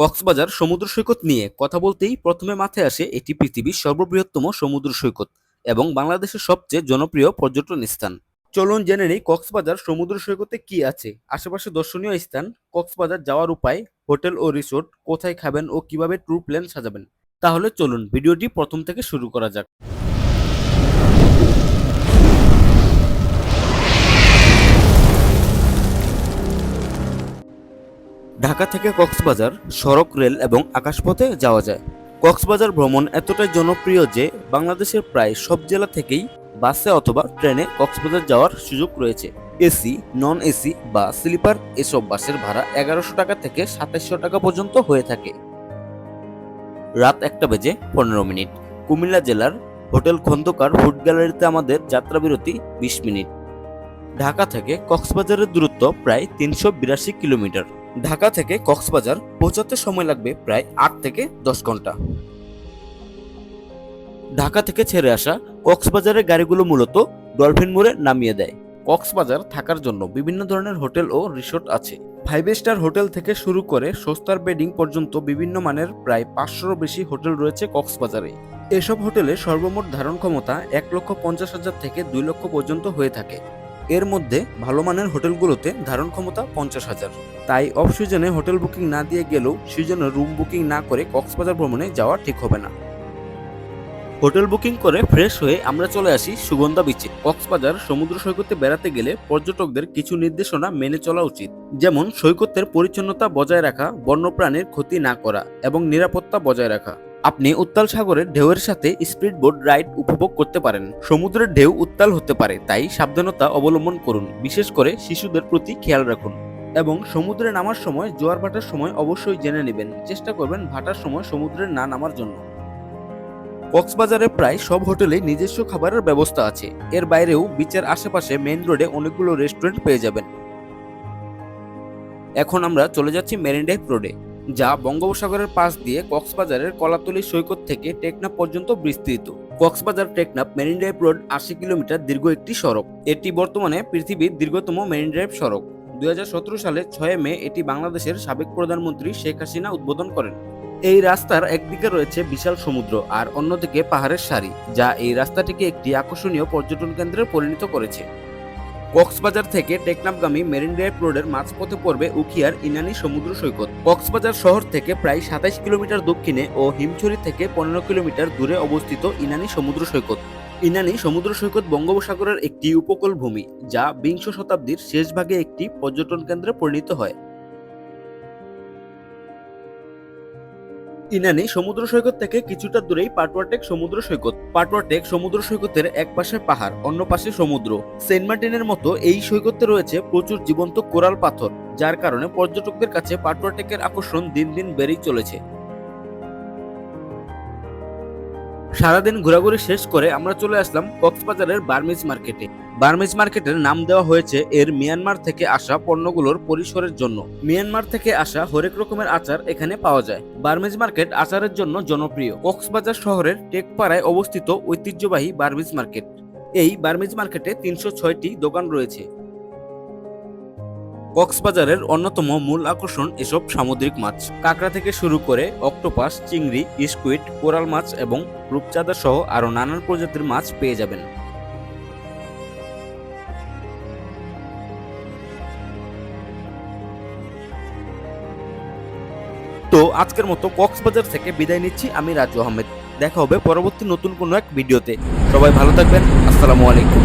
কক্সবাজার সমুদ্র সৈকত নিয়ে কথা বলতেই প্রথমে মাথায় আসে এটি পৃথিবীর সর্ববৃহত্তম সমুদ্র সৈকত এবং বাংলাদেশের সবচেয়ে জনপ্রিয় পর্যটন স্থান। চলুন জেনে নেই কক্সবাজার সমুদ্র সৈকতে কি আছে। আশেপাশে দর্শনীয় স্থান, কক্সবাজার যাওয়ার উপায়, হোটেল ও রিসোর্ট, কোথায় খাবেন ও কীভাবে ট্যুর প্ল্যান সাজাবেন। তাহলে চলুন ভিডিওটি প্রথম থেকে শুরু করা যাক। ঢাকা থেকে কক্সবাজার, সড়ক, রেল এবং আকাশপথে যাওয়া যায়। কক্সবাজার ভ্রমণ এতটাই জনপ্রিয় যে বাংলাদেশের প্রায় সব জেলা থেকেই বাসে অথবা ট্রেনে কক্সবাজার যাওয়ার সুযোগ রয়েছে। এসি নন এসি বা স্লিপার এসব বাসের ভাড়া এগারোশো টাকা থেকে সাতাশশো টাকা পর্যন্ত হয়ে থাকে। রাত একটা বেজে পনেরো মিনিট। কুমিল্লা জেলার হোটেল খন্দকার ফুড গ্যালারিতে আমাদের যাত্রা বিরতি বিশ মিনিট। ঢাকা থেকে কক্সবাজারের দূরত্ব প্রায় তিনশো বিরাশি কিলোমিটার। ঢাকা থেকে কক্সবাজার পৌঁছাতে সময় লাগবে প্রায় আট থেকে দশ ঘণ্টা। ঢাকা থেকে ছেড়ে আসা কক্সবাজারের গাড়িগুলো মূলত ডলফিন মোড়ে নামিয়ে দেয়। কক্সবাজার থাকার জন্য বিভিন্ন ধরনের হোটেল ও রিসোর্ট আছে। ফাইভ স্টার হোটেল থেকে শুরু করে সস্তার বেডিং পর্যন্ত বিভিন্ন মানের প্রায় পাঁচশোরও বেশি হোটেল রয়েছে কক্সবাজারে। এসব হোটেলে সর্বমোট ধারণ ক্ষমতা এক লক্ষ পঞ্চাশ হাজার থেকে দুই লক্ষ পর্যন্ত হয়ে থাকে। এর মধ্যে ভালো মানের হোটেলগুলোতে ধারণ ক্ষমতা পঞ্চাশ হাজার। তাই অফ সিজনে হোটেল বুকিং না দিয়ে গেলেও সিজনে রুম বুকিং না করে কক্সবাজার ভ্রমণে যাওয়া ঠিক হবে না। হোটেল বুকিং করে ফ্রেশ হয়ে আমরা চলে আসি সুগন্ধা বিচে কক্সবাজার সমুদ্র সৈকতে বেড়াতে গেলে পর্যটকদের কিছু নির্দেশনা মেনে চলা উচিত। যেমন সৈকতের পরিচ্ছন্নতা বজায় রাখা, বন্যপ্রাণীর ক্ষতি না করা এবং নিরাপত্তা বজায় রাখা। আপনি উত্তাল সাগরের ঢেউয়ের সাথে স্পিড বোট রাইড উপভোগ করতে পারেন। সমুদ্রের ঢেউ উত্তাল হতে পারে, তাই সাবধানতা অবলম্বন করুন, বিশেষ করে শিশুদের প্রতি খেয়াল রাখুন। এবং সমুদ্রে নামার সময়, জোয়ার ভাটার সময় অবশ্যই জেনে নেবেন। চেষ্টা করবেন ভাটার সময় সমুদ্রে না নামার জন্য। কক্সবাজারে প্রায় সব হোটেলে নিজস্ব খাবারের ব্যবস্থা আছে। এর বাইরেও বিচের আশেপাশে মেইন রোডে অনেকগুলো রেস্টুরেন্ট পেয়ে যাবেন। এখন আমরা চলে যাচ্ছি মেরিন ড্রাইভ রোডে। যা বঙ্গোপসাগরের পাশ দিয়ে কক্সবাজারের কলাতলি সৈকত থেকে টেকনাফ পর্যন্ত বিস্তৃত। Cox's Bazar Teknaf marine drive road আশি কিলোমিটার দীর্ঘ একটি সড়ক। এটি বর্তমানে পৃথিবীর দীর্ঘতম মেরিন ড্রাইভ সড়ক। দুই হাজার সতেরো সালে ছয় মে এটি বাংলাদেশের সাবেক প্রধানমন্ত্রী শেখ হাসিনা উদ্বোধন করেন। এই রাস্তার একদিকে রয়েছে বিশাল সমুদ্র আর অন্যদিকে পাহাড়ের সারি, যা এই রাস্তাটিকে একটি আকর্ষণীয় পর্যটন কেন্দ্রে পরিণত করেছে। কক্সবাজার থেকে টেকনাফগামী মেরিন ড্রাইভ রোডের মাঝপথে পড়বে উখিয়ার ইনানি সমুদ্র সৈকত। কক্সবাজার শহর থেকে প্রায় সাতাইশ কিলোমিটার দক্ষিণে ও হিমছড়ি থেকে পনেরো কিলোমিটার দূরে অবস্থিত ইনানি সমুদ্র সৈকত। ইনানি সমুদ্র সৈকত বঙ্গোপসাগরের একটি উপকূল ভূমি যা বিংশ শতাব্দীর শেষ ভাগে একটি পর্যটন কেন্দ্রে পরিণত হয়। ইনানি সমুদ্র সৈকত থেকে কিছুটা দূরেই পাটওয়াটেক সমুদ্র সৈকত। পাটওয়াটেক সমুদ্র সৈকতের এক পাশে পাহাড়, অন্য পাশে সমুদ্র। সেন্ট মার্টিনের মতো এই সৈকতে রয়েছে প্রচুর জীবন্ত কোরাল পাথর, যার কারণে পর্যটকদের কাছে পাটওয়াটেকের আকর্ষণ দিন দিন বেড়েই চলেছে। সারাদিন ঘোরাঘুরি শেষ করে আমরা চলে আসলাম কক্সবাজারের বার্মিজ মার্কেটে। বার্মিজ মার্কেটের নাম দেওয়া হয়েছে এর মিয়ানমার থেকে আসা পণ্যগুলোর পরিসরের জন্য। মিয়ানমার থেকে আসা হরেক রকমের আচার এখানে পাওয়া যায়। বার্মিজ মার্কেট আচারের জন্য জনপ্রিয়। কক্সবাজার শহরের টেকপাড়ায় অবস্থিত ঐতিহ্যবাহী বার্মিজ মার্কেট। এই বার্মিজ মার্কেটে তিনশো ছয়টি দোকান রয়েছে। কক্সবাজারের অন্যতম মূল আকর্ষণ এসব সামুদ্রিক মাছ। কাঁকড়া থেকে শুরু করে অক্টোপাস, চিংড়ি স্কুইড কোরাল মাছ এবং রূপচাঁদা সহ আরও নানান প্রজাতির মাছ পেয়ে যাবেন। তো আজকের মতো কক্সবাজার থেকে বিদায় নিচ্ছি, আমি রাজু আহমেদ। দেখা হবে পরবর্তী নতুন কোনো এক ভিডিওতে। সবাই ভালো থাকবেন, আসসালামু আলাইকুম।